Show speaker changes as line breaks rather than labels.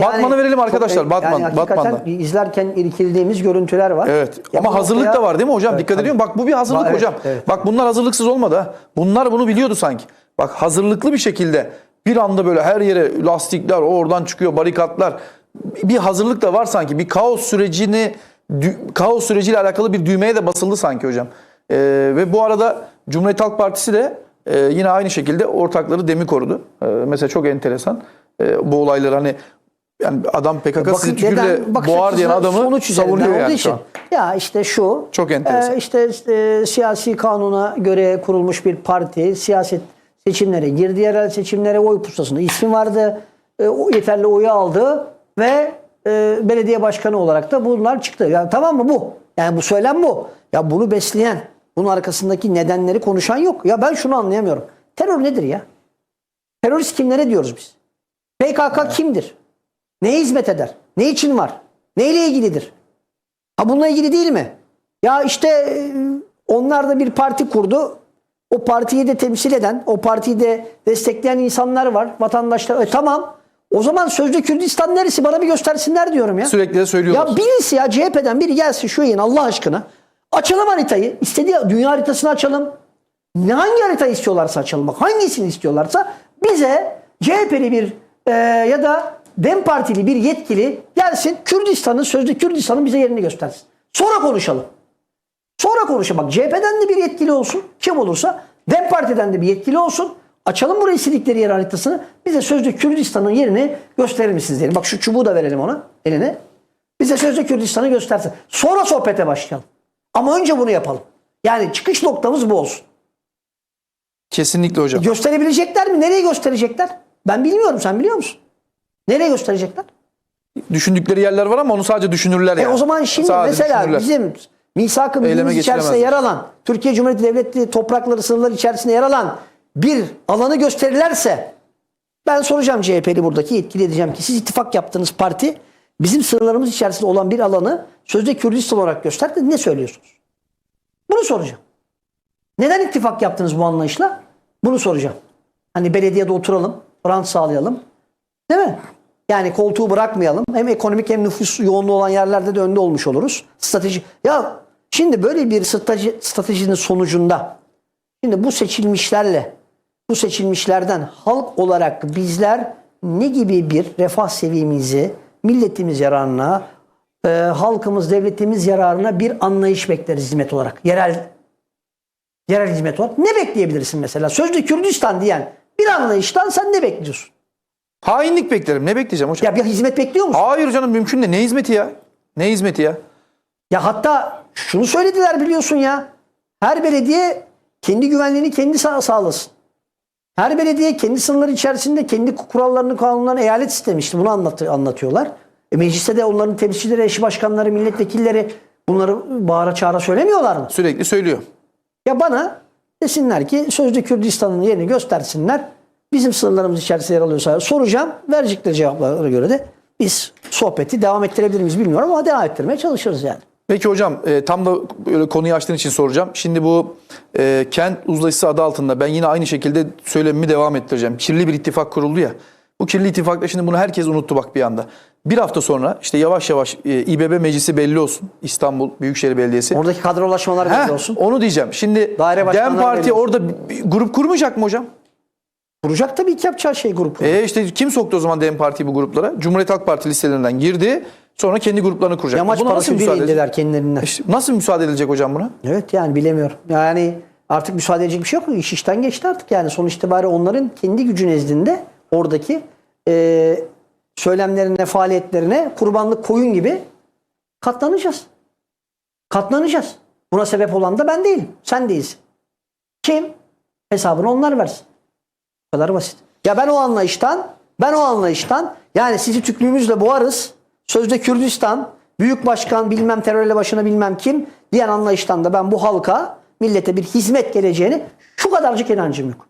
Batman'ı verelim arkadaşlar,
çok-
Batman,
Yani
Batman'da.
izlerken irkildiğimiz görüntüler var.
Evet.
Ya
Ama hazırlık
noktaya-
da var değil mi hocam?
Evet,
Dikkat
tabii.
ediyor musun? Bak bu bir hazırlık
Ba-
hocam.
evet.
Bak bunlar hazırlıksız olmadı ha. Bunlar bunu biliyordu sanki. Bak hazırlıklı bir şekilde bir anda böyle her yere lastikler oradan çıkıyor barikatlar. Bir hazırlık da var sanki. Bir kaos sürecini kaos süreciyle alakalı bir düğmeye de basıldı sanki hocam. Ee, ve bu arada Cumhuriyet Halk Partisi de e, yine aynı şekilde ortakları demi korudu. Ee, mesela çok enteresan. Ee, bu olayları hani yani adam PKK tükürle
neden? Bakış
boğar diyen adamı
sonuç
savunuyor
olduğu
yani
için. Ya işte şu.
Çok enteresan.
e, işte e, siyasi kanuna göre kurulmuş bir parti siyaset seçimlere girdi. Yerel seçimlere oy pusulasında ismi vardı. E, o yeterli oyu aldı ve e, belediye başkanı olarak da bunlar çıktı. Yani tamam mı bu? Yani bu söylem bu. Ya bunu besleyen, bunun arkasındaki nedenleri konuşan yok. Ya ben şunu anlayamıyorum. Terör nedir ya? Terörist kimlere diyoruz biz? PKK kimdir? Neye hizmet eder? Ne için var? Neyle ilgilidir? Ha bununla ilgili değil mi? Ya işte e, onlar da bir parti kurdu. O partiyi de temsil eden, o partiyi de destekleyen insanlar var. Vatandaşlar. E tamam. O zaman sözde Kürdistan neresi? Bana bir göstersinler diyorum ya.
Sürekli de söylüyorlar.
Ya birisi ya CHP'den biri gelsin şu yayın Allah aşkına. Açalım haritayı. İstediği dünya haritasını açalım. Ne hangi haritayı istiyorlarsa açalım. Bak hangisini istiyorlarsa bize CHP'li bir e, ya da DEM Partili bir yetkili gelsin Kürdistan'ın sözde Kürdistan'ın bize yerini göstersin. Sonra konuşalım. Sonra konuşalım. Bak CHP'den de bir yetkili olsun. Kim olursa DEM Parti'den de bir yetkili olsun. Açalım burayı istedikleri yer haritasını. Bize sözde Kürdistan'ın yerini gösterir misiniz diyelim. Bak şu çubuğu da verelim ona eline. Bize sözde Kürdistan'ı göstersin. Sonra sohbete başlayalım. Ama önce bunu yapalım. Yani çıkış noktamız bu olsun.
Kesinlikle hocam.
Gösterebilecekler mi? Nereye gösterecekler? Ben bilmiyorum. Sen biliyor musun? Nereye gösterecekler?
Düşündükleri yerler var ama onu sadece düşünürler
E
yani.
o zaman şimdi
Sadece
mesela
düşünürler.
bizim misak-ı içerisinde yer alan, Türkiye Cumhuriyeti Devleti toprakları sınırları içerisinde yer alan bir alanı gösterirlerse ben soracağım CHP'li buradaki yetkili edeceğim ki siz ittifak yaptığınız parti bizim sınırlarımız içerisinde olan bir alanı sözde Kürdistan olarak gösterdi. Ne söylüyorsunuz? Bunu soracağım. Neden ittifak yaptınız bu anlayışla? Bunu soracağım. Hani belediyede oturalım, rant sağlayalım. Değil mi? Yani koltuğu bırakmayalım. Hem ekonomik hem nüfus yoğunluğu olan yerlerde de önde olmuş oluruz. Strateji. Ya şimdi böyle bir strateji, stratejinin sonucunda şimdi bu seçilmişlerle bu seçilmişlerden halk olarak bizler ne gibi bir refah seviyemizi milletimiz yararına, e, halkımız, devletimiz yararına bir anlayış bekleriz hizmet olarak. Yerel yerel hizmet olarak. Ne bekleyebilirsin mesela? Sözde Kürdistan diyen bir anlayıştan sen ne bekliyorsun?
Hainlik beklerim. Ne bekleyeceğim hocam?
Ya bir hizmet bekliyor musun?
Hayır canım mümkün de. Ne hizmeti ya? Ne hizmeti ya?
Ya hatta şunu söylediler biliyorsun ya. Her belediye kendi güvenliğini kendi sağ sağlasın. Her belediye kendi sınırları içerisinde kendi kurallarını, kanunlarını eyalet istemişti. Bunu anlat anlatıyorlar. E mecliste de onların temsilcileri, eşi başkanları, milletvekilleri bunları bağıra çağıra söylemiyorlar mı?
Sürekli söylüyor.
Ya bana desinler ki sözde Kürdistan'ın yerini göstersinler. Bizim sınırlarımız içerisinde yer alıyorsa soracağım. Verecekleri cevaplara göre de biz sohbeti devam ettirebilir miyiz bilmiyorum ama devam ettirmeye çalışırız yani.
Peki hocam e, tam da böyle konuyu açtığın için soracağım. Şimdi bu e, kent uzlaşısı adı altında ben yine aynı şekilde söylemimi devam ettireceğim. Kirli bir ittifak kuruldu ya. Bu kirli ittifakla şimdi bunu herkes unuttu bak bir anda. Bir hafta sonra işte yavaş yavaş e, İBB meclisi belli olsun. İstanbul Büyükşehir Belediyesi.
Oradaki kadrolaşmalar
Heh,
belli olsun.
Onu diyeceğim. Şimdi
Daire
DEM Parti orada grup kurmayacak mı hocam?
Kuracak tabii ki yapacağı şey grubu.
E işte kim soktu o zaman DEM Parti'yi bu gruplara? Cumhuriyet Halk Parti listelerinden girdi. Sonra kendi gruplarını kuracak.
Yamaç
Buna nasıl müsaade
kendilerinden.
İşte Nasıl müsaade edilecek hocam buna?
Evet yani bilemiyorum. Yani artık müsaade edecek bir şey yok. İş işten geçti artık yani. Sonuç itibariyle onların kendi gücü nezdinde oradaki e, söylemlerine, faaliyetlerine kurbanlık koyun gibi katlanacağız. Katlanacağız. Buna sebep olan da ben değilim. Sen değilsin. Kim? Hesabını onlar versin. Kadar basit. Ya ben o anlayıştan, ben o anlayıştan yani sizi tüklüğümüzle boğarız. Sözde Kürdistan, büyük başkan bilmem terörle başına bilmem kim diyen anlayıştan da ben bu halka, millete bir hizmet geleceğini şu kadarcık inancım yok.